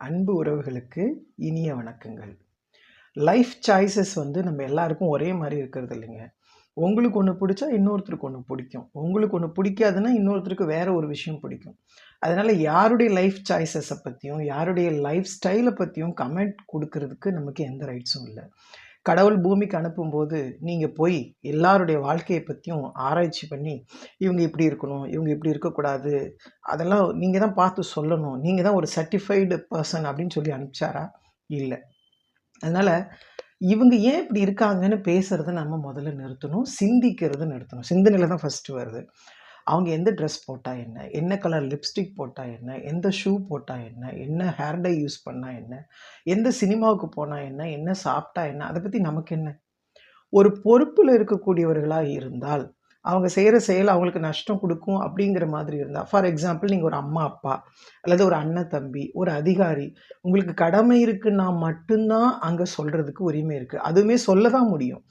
அன்பு உறவுகளுக்கு இனிய வணக்கங்கள். லைஃப் சாய்ஸஸ் வந்து நம்ம எல்லாருக்கும் ஒரே மாதிரி இருக்கிறது இல்லைங்க. உங்களுக்கு ஒன்று பிடிச்சா இன்னொருத்தருக்கு ஒன்று பிடிக்கும். உங்களுக்கு ஒன்று பிடிக்காதுன்னா இன்னொருத்தருக்கு வேற ஒரு விஷயம் பிடிக்கும். அதனால் யாருடைய லைஃப் சாய்ஸஸை பற்றியும் யாருடைய லைஃப் ஸ்டைலை பற்றியும் கமெண்ட் கொடுக்கறதுக்கு நமக்கு எந்த ரைட்ஸும் இல்லை. கடவுள் பூமிக்கு அனுப்பும்போது நீங்கள் போய் எல்லாருடைய வாழ்க்கையை பற்றியும் ஆராய்ச்சி பண்ணி இவங்க இப்படி இருக்கணும் இவங்க இப்படி இருக்கக்கூடாது அதெல்லாம் நீங்கள் தான் பார்த்து சொல்லணும். நீங்கள் தான் ஒரு சர்டிஃபைடு பர்சன் அப்படின்னு சொல்லி அனுப்பிச்சாரா? இல்லை. அதனால் இவங்க ஏன் இப்படி இருக்காங்கன்னு பேசுகிறத நம்ம முதல்ல நிறுத்தணும் சிந்திக்கிறது நிறுத்தணும். சிந்தனையில் தான் ஃபஸ்ட்டு வருது. அவங்க எந்த ட்ரெஸ் போட்டால் என்ன? என்ன கலர் லிப்ஸ்டிக் போட்டால் என்ன? எந்த ஷூ போட்டால் என்ன? என்ன ஹேர் டை யூஸ் பண்ணால் என்ன? எந்த சினிமாவுக்கு போனால் என்ன? என்ன சாப்பிட்டா என்ன? அதை பற்றி நமக்கு என்ன? ஒரு பொறுப்பில் இருக்கக்கூடியவர்களாக இருந்தால் அவங்க செய்கிற செயல் அவங்களுக்கு நஷ்டம் கொடுக்கும் அப்படிங்கிற மாதிரி இருந்தால் ஃபார் எக்ஸாம்பிள் நீங்கள் ஒரு அம்மா அப்பா அல்லது ஒரு அண்ணன் தம்பி ஒரு அதிகாரி உங்களுக்கு கடமை இருக்குன்னா மட்டும்தான் அங்கே சொல்கிறதுக்கு உரிமை இருக்குது அதுவுமே சொல்ல தான் முடியும்.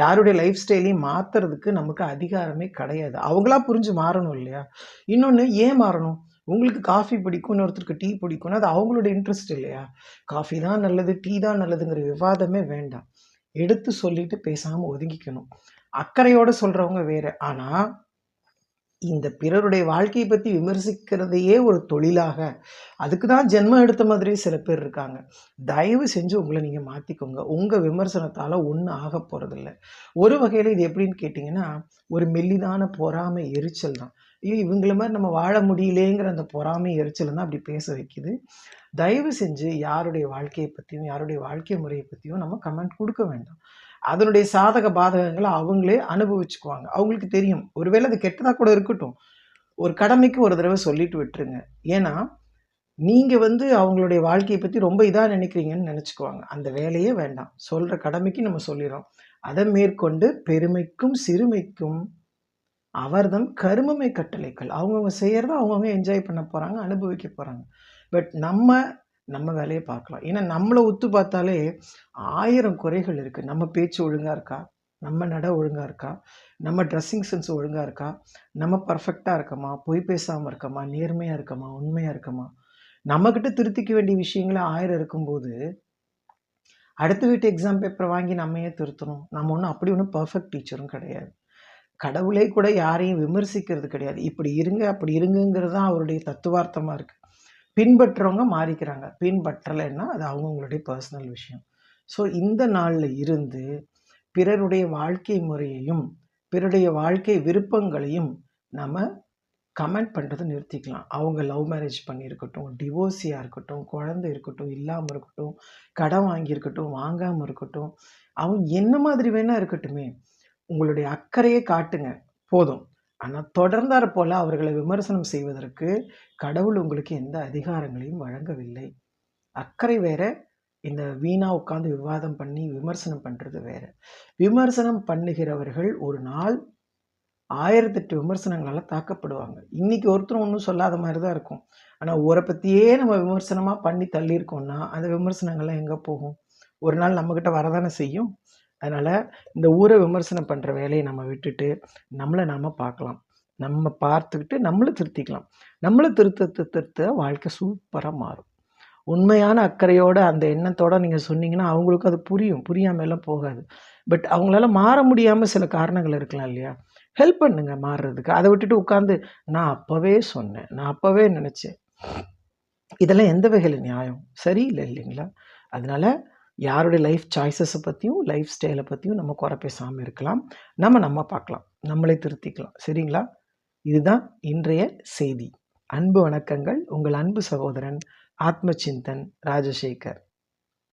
யாருடைய லைஃப் ஸ்டைலையும் மாற்றுறதுக்கு நமக்கு அதிகாரமே கிடையாது. அவங்களா புரிஞ்சு மாறணும் இல்லையா? இன்னொன்று ஏன் மாறணும்? உங்களுக்கு காஃபி பிடிக்கும் இன்னொருத்தருக்கு டீ பிடிக்கும்னா அது அவங்களோட இன்ட்ரெஸ்ட் இல்லையா? காஃபி தான் நல்லது டீ தான் நல்லதுங்கிற விவாதமே வேண்டாம். எடுத்து சொல்லிட்டு பேசாமல் ஒதுங்கிக்கணும். அக்கறையோடு சொல்கிறவங்க வேறு. ஆனால் இந்த பிறருடைய வாழ்க்கையை பற்றி விமர்சிக்கிறதையே ஒரு தொழிலாக அதுக்கு தான் ஜென்மம் எடுத்த மாதிரி சில பேர் இருக்காங்க. தயவு செஞ்சு உங்களை நீங்கள் மாற்றிக்கோங்க உங்கள் விமர்சனத்தால் ஒன்றும் ஆக போகிறதில்ல ஒரு வகையில் இது எப்படின்னு கேட்டிங்கன்னா ஒரு மெல்லிதான பொறாமை எரிச்சல் தான். ஐயோ இவங்கள மாதிரி நம்ம வாழ முடியலேங்கிற அந்த பொறாமை எரிச்சல் தான் அப்படி பேச வைக்குது. தயவு செஞ்சு யாருடைய வாழ்க்கையை பற்றியும் யாருடைய வாழ்க்கை முறையை பற்றியும் நம்ம கமெண்ட் கொடுக்க வேண்டாம். அதனுடைய சாதக பாதகங்களை அவங்களே அனுபவிச்சுக்குவாங்க. அவங்களுக்கு தெரியும். ஒருவேளை அது கெட்டதாக கூட இருக்கட்டும். ஒரு கடமைக்கு ஒரு தடவை சொல்லிட்டு விட்டுருங்க. ஏன்னா நீங்கள் வந்து அவங்களுடைய வாழ்க்கையை பற்றி ரொம்ப இதாக நினைக்கிறீங்கன்னு நினச்சிக்குவாங்க. அந்த வேலையே வேண்டாம். சொல்கிற கடமைக்கு நம்ம சொல்லிடுறோம் அதை மேற்கொண்டு பெருமைக்கும் சிறுமைக்கும் அவர்தம் கருமமை கட்டளைகள். அவங்கவுங்க செய்கிறத அவங்கவுங்க என்ஜாய் பண்ண போகிறாங்க அனுபவிக்க போகிறாங்க பட் நம்ம நம்ம வேலையை பார்க்கலாம். ஏன்னா நம்மளை ஒத்து பார்த்தாலே ஆயிரம் குறைகள் இருக்குது நம்ம பேச்சு ஒழுங்காக இருக்கா? நம்ம நட ஒழுங்காக இருக்கா? நம்ம ட்ரெஸ்ஸிங் சென்ஸ் ஒழுங்காக இருக்கா? நம்ம பர்ஃபெக்டாக இருக்கமா? பொய் பேசாமல் இருக்கமா? நேர்மையாக இருக்கமா? உண்மையாக இருக்கமா? நம்மக்கிட்ட திருத்திக்க வேண்டிய விஷயங்களை ஆயிரம் இருக்கும்போது அடுத்த வீட்டு எக்ஸாம் பேப்பரை வாங்கி நம்மையே திருத்தணும். நம்ம ஒன்றும் அப்படி ஒன்றும் பர்ஃபெக்ட் டீச்சரும் கிடையாது. கடவுளே கூட யாரையும் விமர்சிக்கிறது கிடையாது. இப்படி இருங்க அப்படி இருங்கங்கிறது தான் அவருடைய தத்துவார்த்தமாக இருக்குது பின்பற்றுறவங்க மாறிக்கிறாங்க. பின்பற்றலைன்னா அது அவங்கவுங்களுடைய பர்சனல் விஷயம். ஸோ இந்த நாளில் இருந்து பிறருடைய வாழ்க்கை முறையையும் பிறருடைய வாழ்க்கை விருப்பங்களையும் நம்ம கமெண்ட் பண்ணுறது நிறுத்திக்கலாம். அவங்க லவ் மேரேஜ் பண்ணியிருக்கட்டும் டிவோர்ஸியாக இருக்கட்டும் குழந்தை இருக்கட்டும் இல்லாமல் இருக்கட்டும் கடன் வாங்கியிருக்கட்டும் வாங்காமல் இருக்கட்டும் அவங்க என்ன மாதிரி வேணால் இருக்கட்டுமே உங்களுடைய அக்கறையை காட்டுங்க. போதும். ஆனால் தொடர்ந்தார் போல அவர்களை விமர்சனம் செய்வதற்கு கடவுள் உங்களுக்கு எந்த அதிகாரங்களையும் வழங்கவில்லை. அக்கறை வேற இந்த வீணா உட்காந்து விவாதம் பண்ணி விமர்சனம் பண்ணுறது வேற. விமர்சனம் பண்ணுகிறவர்கள் ஒரு நாள் ஆயிரத்தெட்டு விமர்சனங்களால் தாக்கப்படுவாங்க. இன்னைக்கு ஒருத்தரும் ஒன்றும் சொல்லாத மாதிரி தான் இருக்கும். ஆனால் ஊரை பற்றியே நம்ம விமர்சனமாக பண்ணி தள்ளியிருக்கோம்னா அந்த விமர்சனங்கள்லாம் எங்கே போகும்? ஒரு நாள் நம்மக்கிட்ட வரதானே செய்யும்? அதனால் இந்த ஊரை விமர்சனம் பண்ணுற வேலையை நம்ம விட்டுட்டு நம்மளை நாம் பார்க்கலாம். நம்ம பார்த்துக்கிட்டு நம்மளை திருத்திக்கலாம். நம்மளை திருத்த திருத்த வாழ்க்கை சூப்பராக மாறும். உண்மையான அக்கறையோடு அந்த எண்ணத்தோடு நீங்கள் சொன்னீங்கன்னா அவங்களுக்கும் அது புரியும். புரியாமலாம் போகாது. பட் அவங்களால மாற முடியாமல் சில காரணங்கள் இருக்கலாம் இல்லையா? ஹெல்ப் பண்ணுங்க மாறுறதுக்கு. அதை விட்டுட்டு உட்காந்து நான் அப்போவே சொன்னேன். நான் அப்போவே நினச்சேன். இதெல்லாம் எந்த வகையில் நியாயம்? சரியில்லை இல்லைங்களா? அதனால் யாருடைய லைஃப் சாய்ஸஸை பற்றியும் லைஃப் ஸ்டைலை பற்றியும் நம்ம குறை பேசாமல் இருக்கலாம். நம்ம நம்ம பார்க்கலாம். நம்மளே திருத்திக்கலாம். சரிங்களா? இதுதான் இன்றைய செய்தி. அன்பு வணக்கங்கள். உங்கள் அன்பு சகோதரன் ஆத்ம சிந்தன் ராஜசேகர்.